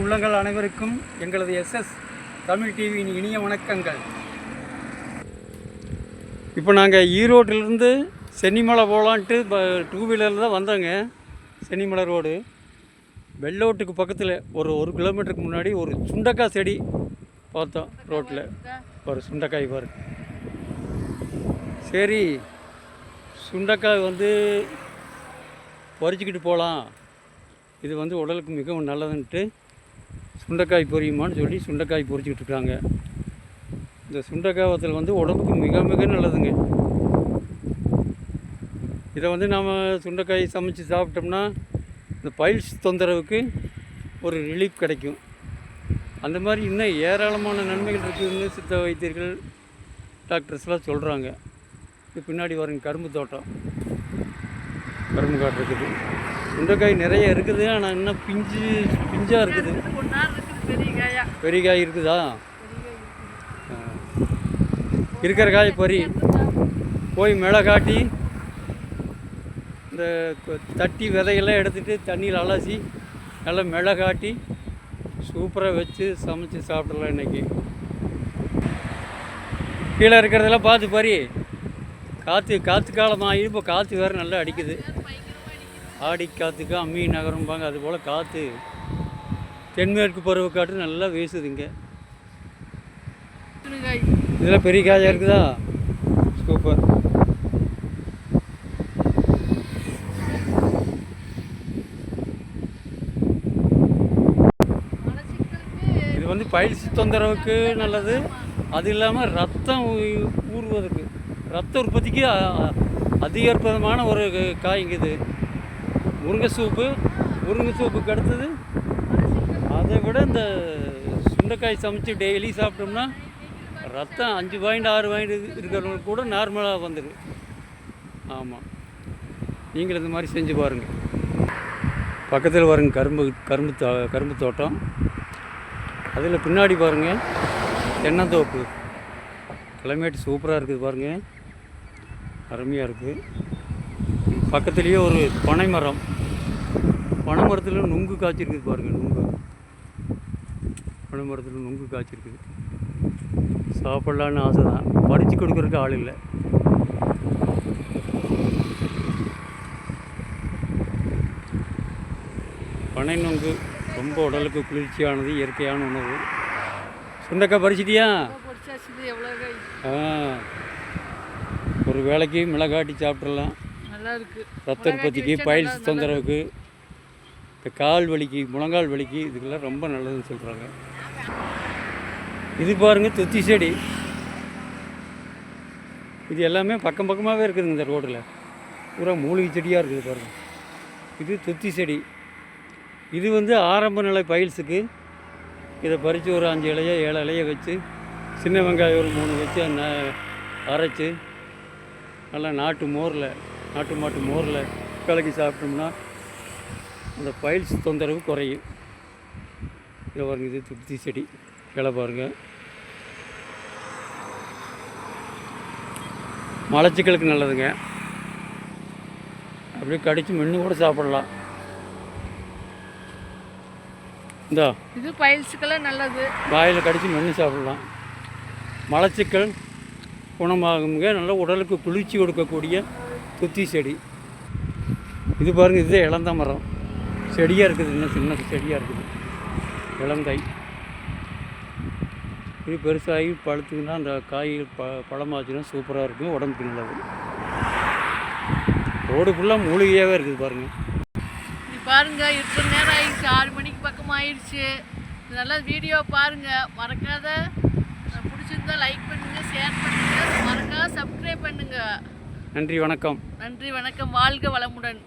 உள்ளங்கள் அனைவருக்கும் எங்களது எஸ்எஸ் தமிழ் டிவியின் இனிய வணக்கங்கள். இப்போ நாங்கள் ஈரோட்டிலிருந்து சென்னிமலை போகலான்ட்டு டூ வீலரில் தான் வந்தோங்க. சென்னிமலை ரோடு வெள்ளோட்டுக்கு பக்கத்தில் ஒரு ஒரு கிலோமீட்டருக்கு முன்னாடி ஒரு சுண்டக்காய் செடி பார்த்தோம் ரோட்டில் ஒரு சுண்டக்காய் பாரு. சரி சுண்டக்காய் வந்து பறிச்சுக்கிட்டு போகலாம் இது வந்து உடலுக்கு மிகவும் நல்லதுன்ட்டு சுண்டைக்காய் பொரியுமான்னு சொல்லி சுண்டைக்காய் பொரிச்சுக்கிட்டு இருக்காங்க. இந்த சுண்டைக்காய் வத்தல் வந்து உடம்புக்கு மிக மிக நல்லதுங்க. இதை வந்து நாம் சுண்டைக்காய் சமைச்சு சாப்பிட்டோம்னா இந்த பைல்ஸ் தொந்தரவுக்கு ஒரு ரிலீஃப் கிடைக்கும். அந்த மாதிரி இன்னும் ஏராளமான நன்மைகள் இருக்குதுன்னு சித்த வைத்தியர்கள் டாக்டர்ஸ்லாம் சொல்கிறாங்க இது பின்னாடி வருங்க கரும்பு தோட்டம். கரும்பு காட்டு இருக்குது சுண்டைக்காய் நிறைய இருக்குது ஆனால் இன்னும் பிஞ்சு பிஞ்சாக இருக்குது. பெரிய காய் இருக்குதா இருக்கிற காய் பறி. போய் மிளை காட்டி இந்த தட்டி விதையெல்லாம் எடுத்துகிட்டு தண்ணியில் அலசி நல்லா மிளை காட்டி சூப்பராக வச்சு சமைச்சு சாப்பிடலாம் இன்றைக்கி கீழே இருக்கிறதெல்லாம் பார்த்து பறி. காற்று காற்று காலமாக இப்போ காற்று வேறு நல்லா அடிக்குது. ஆடி காற்றுக்கு அம்மி நகரம்பாங்க அதுபோல் காற்று தென்மேற்கு பருவக்காற்று நல்லா வீசுதுங்க இதெல்லாம் பெரிய காயாக இருக்குதா? சூப்பர். இது வந்து பயிற்சி தொந்தரவுக்கு நல்லது. அது இல்லாமல் ரத்தம் ஊ- ஊறுவதற்கு. ரத்த உற்பத்திக்கு அ- ஒரு காய்ங்க இது. முருங்கை சூப்பு முருங்கை சூப்புக்கு அடுத்தது அதை விட இந்த சுண்டைக்காய் சமைச்சு டெய்லி சாப்பிட்டோம்னா ரத்தம் அஞ்சு பாயிண்ட் ஆறு பாயிண்ட் இருக்கிறவங்களுக்கு கூட நார்மலாக வந்துடும் ஆமாம் நீங்கள் இந்த மாதிரி செஞ்சு பாருங்கள் பக்கத்தில் பாருங்கள் கரும்பு கரும்பு தோ கரும்பு தோட்டம். அதில் பின்னாடி பாருங்கள் தென்னந்தோப்பு கிளைமேட் சூப்பராக இருக்குது பாருங்கள் அருமையாக இருக்குது பக்கத்துலேயே ஒரு பனை மரம். பனை மரத்தில் நுங்கு காய்ச்சிருக்குது பாருங்கள் நுங்கு. பனை மரத்தில் நுங்கு காய்ச்சிருக்குது. சாப்பிட்லான்னு ஆசை தான். பறித்து கொடுக்குறதுக்கு ஆள் இல்லை. பனை நுங்கு ரொம்ப உடலுக்கு குளிர்ச்சியானது இயற்கையான உணவு. சுண்டைக்காய் பறிச்சிட்டியா? ஆ. ஒரு வேளைக்கு மிளகாட்டி சாப்பிட்றலாம் ரத்த உற்பத்திக்கு பயில்ஸ் தொந்தரவுக்கு இந்த கால் வலிக்கு முழங்கால் வலிக்கு இதுக்கெல்லாம் ரொம்ப நல்லதுன்னு சொல்கிறாங்க இது பாருங்க துத்தி செடி. இது எல்லாமே பக்கம் பக்கமாகவே இருக்குதுங்க இந்த ரோட்டில் பூரா மூலிகை செடியாக இருக்குது பாருங்க. இது துத்தி செடி. இது வந்து ஆரம்ப நிலை பயில்ஸுக்கு. இதை பறித்து ஒரு அஞ்சு இலைய ஏழு இலைய வச்சு சின்ன வெங்காயம் ஒரு மூணு வச்சு ந- அரைச்சி நல்லா நாட்டு மோரில் நாட்டு மாட்டு மோரில் கலக்கி சாப்பிட்டோம்னா அந்த பைல்ஸ் தொந்தரவு குறையும். இதை பாருங்க இது துத்தி செடி. கிளை பாருங்க. மலச்சிக்கலுக்கு நல்லதுங்க. அப்படியே கடிச்சு மென்று கூட சாப்பிடலாம். இந்தா. இது பயில்ஸுக்கெல்லாம் நல்லது. வாயில் கடிச்சு மென்று சாப்பிடலாம். மலச்சிக்கல் குணமாகுங்க. நல்ல உடலுக்கு குளிர்ச்சி கொடுக்கக்கூடிய குத்தி செடி இது பாருங்கள் இதுதான் இளந்த மரம். செடியாக இருக்குது இன்னும் சின்ன செடியாக இருக்குது. இளந்தை. இது பெருசாகி பழுத்துக்குன்னா அந்த காய் ப பழமாச்சுன்னா சூப்பராக இருக்கும் உடம்புக்கு நல்லது. ரோடு ஃபுல்லாக மூலிகையாகவே இருக்குது பாருங்கள் இது பாருங்க இருக்கிற நேரம் ஆயிடுச்சு ஆறு மணிக்கு பக்கம் ஆயிடுச்சு. நல்லா வீடியோ பாருங்க. மறக்காத பிடிச்சிருந்தா லைக் பண்ணுங்க ஷேர் பண்ணுங்க. மறக்காத சப்ஸ்கிரைப் பண்ணுங்க. நன்றி வணக்கம். நன்றி வணக்கம். வாழ்க வளமுடன்.